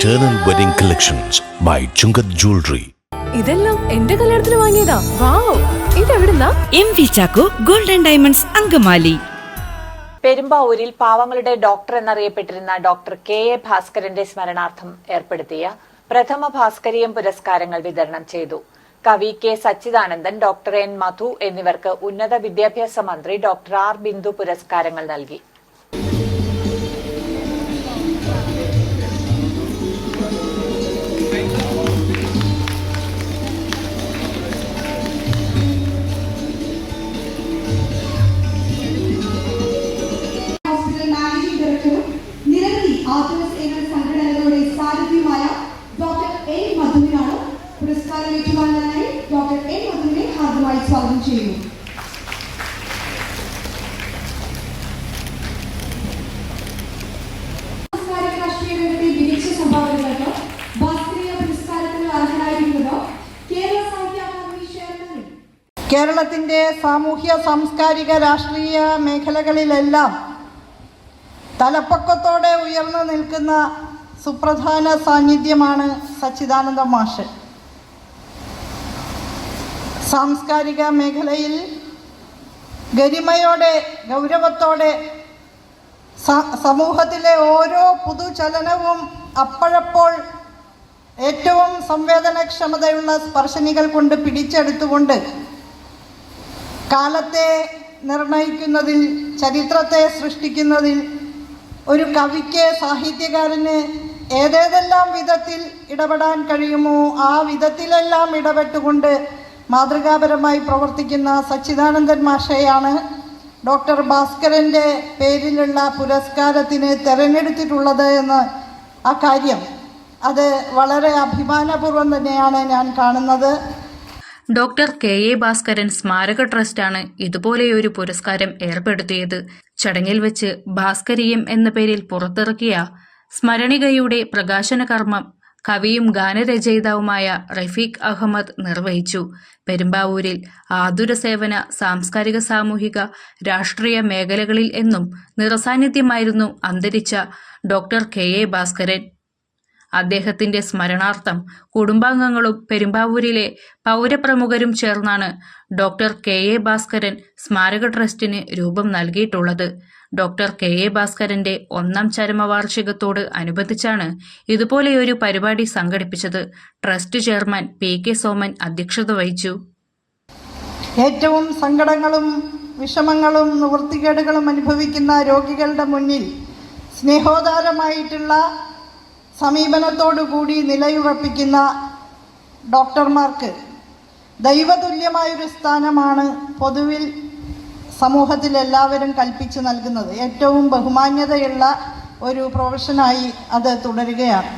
Eternal Wedding Collections by Chungath Jewelry. ഇതെല്ലാം എന്റെ കല്യാണത്തിന് വാങ്ങിയതാ. Wow. ഇതെവിടുന്നാ? M V Chacko golden diamonds Angamaly. പെരുമ്പാവൂരിൽ പാവങ്ങളുടെ ഡോക്ടർ എന്നറിയപ്പെട്ടിരുന്ന ഡോക്ടർ കെ എ ഭാസ്കരന്റെ സ്മരണാർത്ഥം ഏർപ്പെടുത്തിയ പ്രഥമ ഭാസ്കരീയം പുരസ്കാരങ്ങൾ വിതരണം ചെയ്തു. കവി K Sachidanandan doctor N Madhu എന്നിവർക്ക് ഉന്നത വിദ്യാഭ്യാസ മന്ത്രി ഡോക്ടർ ആർ ബിന്ദു പുരസ്കാരങ്ങൾ നൽകി. ഭാസ്കരീയ ഡോക്ടർ അർഹനായിരിക്കുന്നത് കേരള സാഹിത്യ സ്വാഗതം ചെയ്യുന്നു കേരളത്തിന്റെ സാമൂഹ്യ സാംസ്കാരിക രാഷ്ട്രീയ മേഖലകളിലെല്ലാം തലപ്പക്കത്തോടെ ഉയർന്നു നിൽക്കുന്ന സുപ്രധാന സാന്നിധ്യമാണ് സച്ചിദാനന്ദ മാഷ്. സാംസ്കാരിക മേഖലയിൽ ഗരിമയോടെ ഗൗരവത്തോടെ സമൂഹത്തിലെ ഓരോ പുതുചലനവും അപ്പോഴപ്പോൾ ഏറ്റവും സംവേദനക്ഷമതയുള്ള സ്പർശനികൾ കൊണ്ട് പിടിച്ചെടുത്തുകൊണ്ട് കാലത്തെ നിർണയിക്കുന്നതിൽ ചരിത്രത്തെ സൃഷ്ടിക്കുന്നതിൽ ഒരു കവിക്ക് സാഹിത്യകാരന് ഏതേതെല്ലാം വിധത്തിൽ ഇടപെടാൻ കഴിയുമോ ആ വിധത്തിലെല്ലാം ഇടപെട്ടുകൊണ്ട് മാതൃകാപരമായി പ്രവർത്തിക്കുന്ന സച്ചിദാനന്ദൻ മാഷയാണ് ഡോക്ടർ ഭാസ്കരന്റെ പേരിലുള്ള പുരസ്കാരത്തിന് തിരഞ്ഞെടുത്തിട്ടുള്ളത് എന്ന് ആ കാര്യം. അത് വളരെ അഭിമാനപൂർവം തന്നെയാണ് ഞാൻ കാണുന്നത്. ഡോക്ടർ കെ എ ഭാസ്കരൻ സ്മാരക ട്രസ്റ്റാണ് ഇതുപോലെയൊരു പുരസ്കാരം ഏർപ്പെടുത്തിയത്. ചടങ്ങിൽ വെച്ച് ഭാസ്കരീയം എന്ന പേരിൽ പുറത്തിറക്കിയ സ്മരണികയുടെ പ്രകാശന കർമ്മം കവിയും ഗാനരചയിതാവുമായ റഫീഖ് അഹമ്മദ് നിർവഹിച്ചു. പെരുമ്പാവൂരിൽ ആതുര സേവന സാംസ്കാരിക സാമൂഹിക രാഷ്ട്രീയ മേഖലകളിൽ എന്നും നിറസാന്നിധ്യമായിരുന്നു അന്തരിച്ച ഡോക്ടർ കെ എ ഭാസ്കരൻ. അദ്ദേഹത്തിന്റെ സ്മരണാർത്ഥം കുടുംബാംഗങ്ങളും പെരുമ്പാവൂരിലെ പൗരപ്രമുഖരും ചേർന്നാണ് ഡോക്ടർ കെ എ ഭാസ്കരൻ സ്മാരക ട്രസ്റ്റിന് രൂപം നൽകിയിട്ടുള്ളത്. ഡോക്ടർ കെ എ ഭാസ്കരന്റെ ഒന്നാം ചരമവാർഷികത്തോട് അനുബന്ധിച്ചാണ് ഇതുപോലെയൊരു പരിപാടി സംഘടിപ്പിച്ചത്. Trust chairman P K Soman അധ്യക്ഷത വഹിച്ചു. ഏറ്റവും സങ്കടങ്ങളും വിഷമങ്ങളും നിവൃത്തികേടുകളും അനുഭവിക്കുന്ന രോഗികളുടെ മുന്നിൽ സ്നേഹോദാരമായിട്ടുള്ള സമീപനത്തോടുകൂടി നിലയുറപ്പിക്കുന്ന ഡോക്ടർമാർക്ക് ദൈവതുല്യമായൊരു സ്ഥാനമാണ് പൊതുവിൽ സമൂഹത്തിൽ എല്ലാവരും കൽപ്പിച്ചു നൽകുന്നത് ഏറ്റവും ബഹുമാന്യതയുള്ള ഒരു പ്രൊഫഷനായി അത് തുടരുകയാണ്.